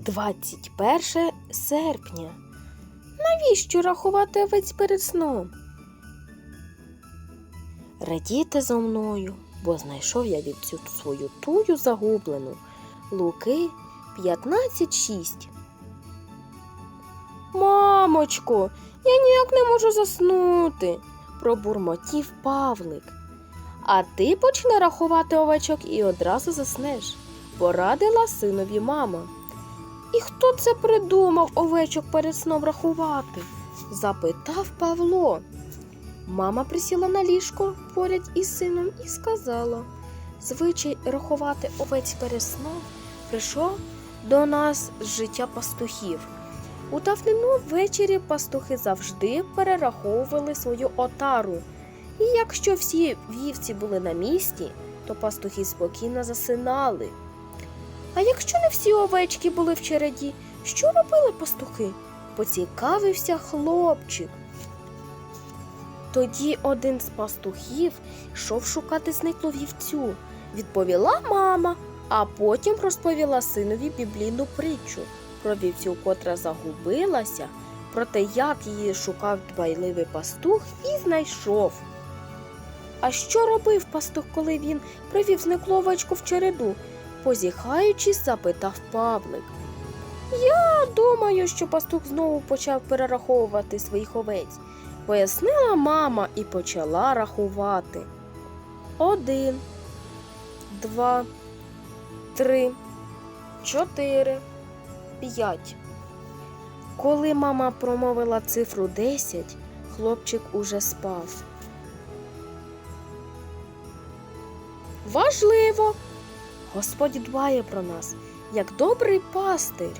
21 серпня. Навіщо рахувати овець перед сном? Радійте зо мною, бо знайшов я від цю свою тую загублену. Луки 15.6. Мамочко, я ніяк не можу заснути, пробурмотів Павлик. А ти почни рахувати овечок і одразу заснеш, порадила синові мама. І хто це придумав овечок перед сном рахувати? запитав Павло. Мама присіла на ліжко поряд із сином і сказала: звичай рахувати овець перед сном прийшов до нас з життя пастухів. У давнину ввечері пастухи завжди перераховували свою отару. І якщо всі вівці були на місці, то пастухи спокійно засинали. А якщо не всі овечки були в череді, що робили пастухи? Поцікавився хлопчик. Тоді один з пастухів йшов шукати зниклу вівцю, відповіла мама, а потім розповіла синові біблійну притчу про вівцю, котра загубилася, про те, як її шукав дбайливий пастух і знайшов. А що робив пастух, коли він привів зниклу овечку в череду? Позіхаючи, запитав Павлик. Я думаю, що пастух знову почав перераховувати своїх овець, пояснила мама і почала рахувати. Один, два, три, чотири, п'ять. Коли мама промовила цифру десять, хлопчик уже спав. Важливо! Господь дбає про нас, як добрий пастир.